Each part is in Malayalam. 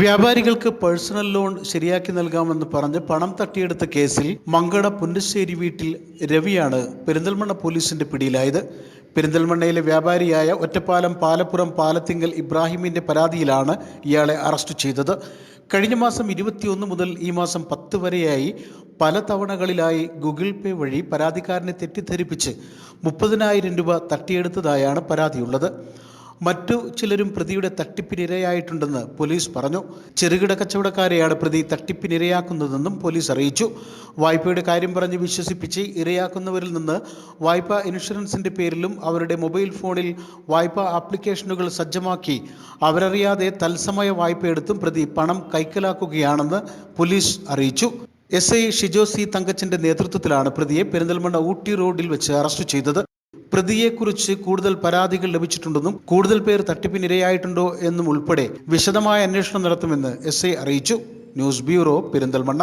വ്യാപാരികൾക്ക് പേഴ്സണൽ ലോൺ ശരിയാക്കി നൽകാമെന്ന് പറഞ്ഞ് പണം തട്ടിയെടുത്ത കേസിൽ മങ്കട പുന്നശ്ശേരി വീട്ടിൽ രവിയാണ് പെരിന്തൽമണ്ണ പോലീസിന്റെ പിടിയിലായത്. പെരിന്തൽമണ്ണയിലെ വ്യാപാരിയായ ഒറ്റപ്പാലം പാലപ്പുറം പാലത്തിങ്കൽ ഇബ്രാഹിമിന്റെ പരാതിയിലാണ് ഇയാളെ അറസ്റ്റ് ചെയ്തത്. കഴിഞ്ഞ മാസം ഇരുപത്തിയൊന്ന് മുതൽ ഈ മാസം പത്ത് വരെയായി പല തവണകളിലായി ഗൂഗിൾ പേ വഴി പരാതിക്കാരനെ തെറ്റിദ്ധരിപ്പിച്ച് മുപ്പതിനായിരം രൂപ തട്ടിയെടുത്തതായാണ് പരാതിയുള്ളത്. മറ്റു ചിലരും പ്രതിയുടെ തട്ടിപ്പിനിരയായിട്ടുണ്ടെന്ന് പോലീസ് പറഞ്ഞു. ചെറുകിട കച്ചവടക്കാരെയാണ് പ്രതി തട്ടിപ്പിനിരയാക്കുന്നതെന്നും പോലീസ് അറിയിച്ചു. വായ്പയുടെ കാര്യം പറഞ്ഞ് വിശ്വസിപ്പിച്ച് ഇരയാക്കുന്നവരിൽ നിന്ന് വായ്പ ഇൻഷുറൻസിന്റെ പേരിലും അവരുടെ മൊബൈൽ ഫോണിൽ വായ്പ ആപ്ലിക്കേഷനുകൾ സജ്ജമാക്കി. അവരറിയാതെ തത്സമയ വായ്പയെടുത്തും പ്രതി പണം കൈക്കലാക്കുകയാണെന്ന് പോലീസ് അറിയിച്ചു. എസ് ഐ ഷിജോ സി തങ്കച്ചന്റെ നേതൃത്വത്തിലാണ് പ്രതിയെ പെരിന്തൽമണ്ണ ഊട്ടി റോഡിൽ വെച്ച് അറസ്റ്റ് ചെയ്തത്. പ്രതിയെക്കുറിച്ച് കൂടുതൽ പരാതികൾ ലഭിച്ചിട്ടുണ്ടെന്നും കൂടുതൽ പേർ തട്ടിപ്പിനിരയായിട്ടുണ്ടോ എന്നും ഉൾപ്പെടെ വിശദമായ അന്വേഷണം നടത്തുമെന്ന് എസ് അറിയിച്ചു. News bureau Perinthalmanna.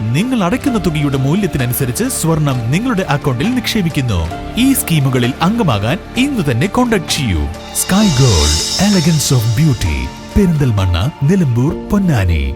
നിങ്ങൾ അടയ്ക്കുന്ന തുകയുടെ മൂല്യത്തിനനുസരിച്ച് സ്വർണം നിങ്ങളുടെ അക്കൗണ്ടിൽ നിക്ഷേപിക്കുന്നു. ഈ സ്കീമുകളിൽ അംഗമാകാൻ ഇന്ന് തന്നെ കോൺടാക്ട് ചെയ്യൂ. Sky gold elegance of beauty Perinthalmanna Nilambur Ponnani.